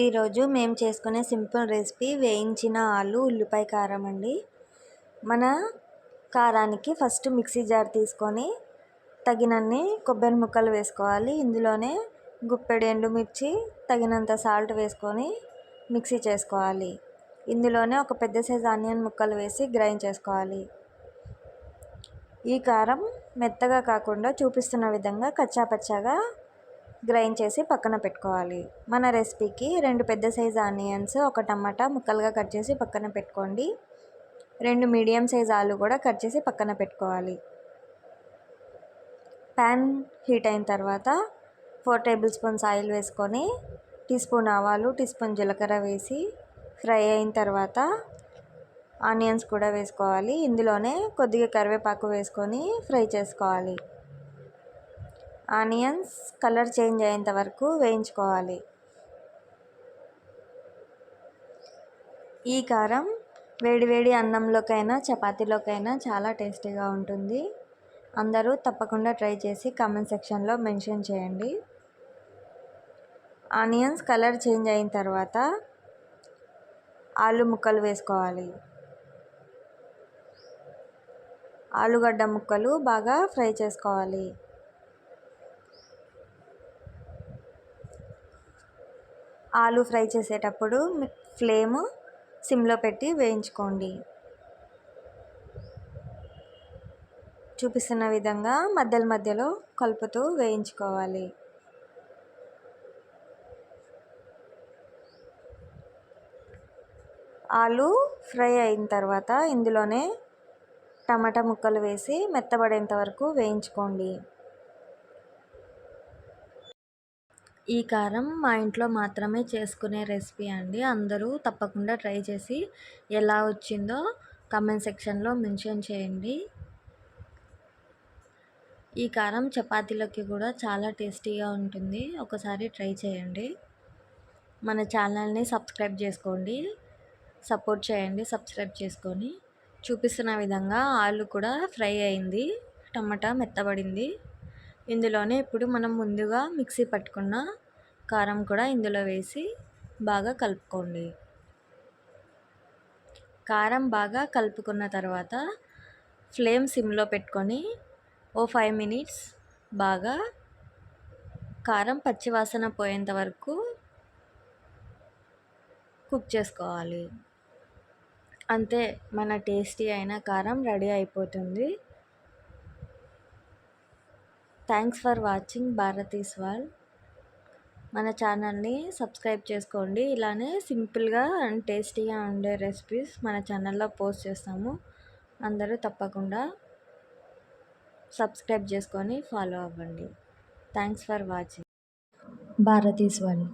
ఈరోజు మేము చేసుకునే సింపుల్ రెసిపీ వేయించిన ఆలు ఉల్లిపాయ కారం అండి. మన కారానికి ఫస్ట్ మిక్సీ జార్ తీసుకొని తగినన్ని కొబ్బరి ముక్కలు వేసుకోవాలి. ఇందులోనే గుప్పెడు ఎండుమిర్చి తగినంత సాల్ట్ వేసుకొని మిక్సీ చేసుకోవాలి. ఇందులోనే ఒక పెద్ద సైజు ఆనియన్ ముక్కలు వేసి గ్రైండ్ చేసుకోవాలి. ఈ కారం మెత్తగా కాకుండా చూపిస్తున్న విధంగా కచ్చాపచ్చాగా గ్రైండ్ చేసి పక్కన పెట్టుకోవాలి. మన రెసిపీకి రెండు పెద్ద సైజ్ ఆనియన్స్ ఒక టమాటా ముక్కలుగా కట్ చేసి పక్కన పెట్టుకోండి. రెండు మీడియం సైజ్ ఆలు కూడా కట్ చేసి పక్కన పెట్టుకోవాలి. ప్యాన్ హీట్ అయిన తర్వాత ఫోర్ టేబుల్ స్పూన్స్ ఆయిల్ వేసుకొని టీ స్పూన్ ఆవాలు టీ స్పూన్ జీలకర్ర వేసి ఫ్రై అయిన తర్వాత ఆనియన్స్ కూడా వేసుకోవాలి. ఇందులోనే కొద్దిగా కరివేపాకు వేసుకొని ఫ్రై చేసుకోవాలి. ఆనియన్స్ కలర్ చేంజ్ అయ్యేంత వరకు వేయించుకోవాలి. ఈ కారం వేడివేడి అన్నంలోకైనా చపాతీలోకైనా చాలా టేస్టీగా ఉంటుంది. అందరూ తప్పకుండా ట్రై చేసి కామెంట్ సెక్షన్లో మెన్షన్ చేయండి. ఆనియన్స్ కలర్ చేంజ్ అయిన తర్వాత ఆలు ముక్కలు వేసుకోవాలి. ఆలుగడ్డ ముక్కలు బాగా ఫ్రై చేసుకోవాలి. ఆలు ఫ్రై చేసేటప్పుడు ఫ్లేమ్ సిమ్లో పెట్టి వేయించుకోండి. చూపిస్తున్న విధంగా మధ్యలో మధ్యలో కలుపుతూ వేయించుకోవాలి. ఆలు ఫ్రై అయిన తర్వాత ఇందులోనే టమాటా ముక్కలు వేసి మెత్తబడేంత వరకు వేయించుకోండి. ఈ కారం మా ఇంట్లో మాత్రమే చేసుకునే రెసిపీ అండి. అందరూ తప్పకుండా ట్రై చేసి ఎలా వచ్చిందో కమెంట్ సెక్షన్లో మెన్షన్ చేయండి. ఈ కారం చపాతీలోకి కూడా చాలా టేస్టీగా ఉంటుంది. ఒకసారి ట్రై చేయండి. మన ఛానల్ని సబ్స్క్రైబ్ చేసుకోండి. సపోర్ట్ చేయండి సబ్స్క్రైబ్ చేసుకొని. చూపిస్తున్న విధంగా ఆలు కూడా ఫ్రై అయింది. టమాటా మెత్తబడింది. ఇందులోనే ఇప్పుడు మనం ముందుగా మిక్సీ పట్టుకున్న కారం కూడా ఇందులో వేసి బాగా కలుపుకోండి. కారం బాగా కలుపుకున్న తర్వాత ఫ్లేమ్ సిమ్లో పెట్టుకొని ఓ ఫైవ్ మినిట్స్ బాగా కారం పచ్చివాసన పోయేంత వరకు కుక్ చేసుకోవాలి. అంతే మన టేస్టీ అయిన కారం రెడీ అయిపోతుంది. Thanks for watching Bharathi's wall మన ఛానల్ని సబ్స్క్రైబ్ చేసుకోండి. ఇలానే సింపుల్గా అండ్ టేస్టీగా ఉండే రెసిపీస్ మన ఛానల్లో పోస్ట్ చేస్తాము. అందరూ తప్పకుండా సబ్స్క్రైబ్ చేసుకొని ఫాలో అవ్వండి. Thanks for watching Bharathi's wall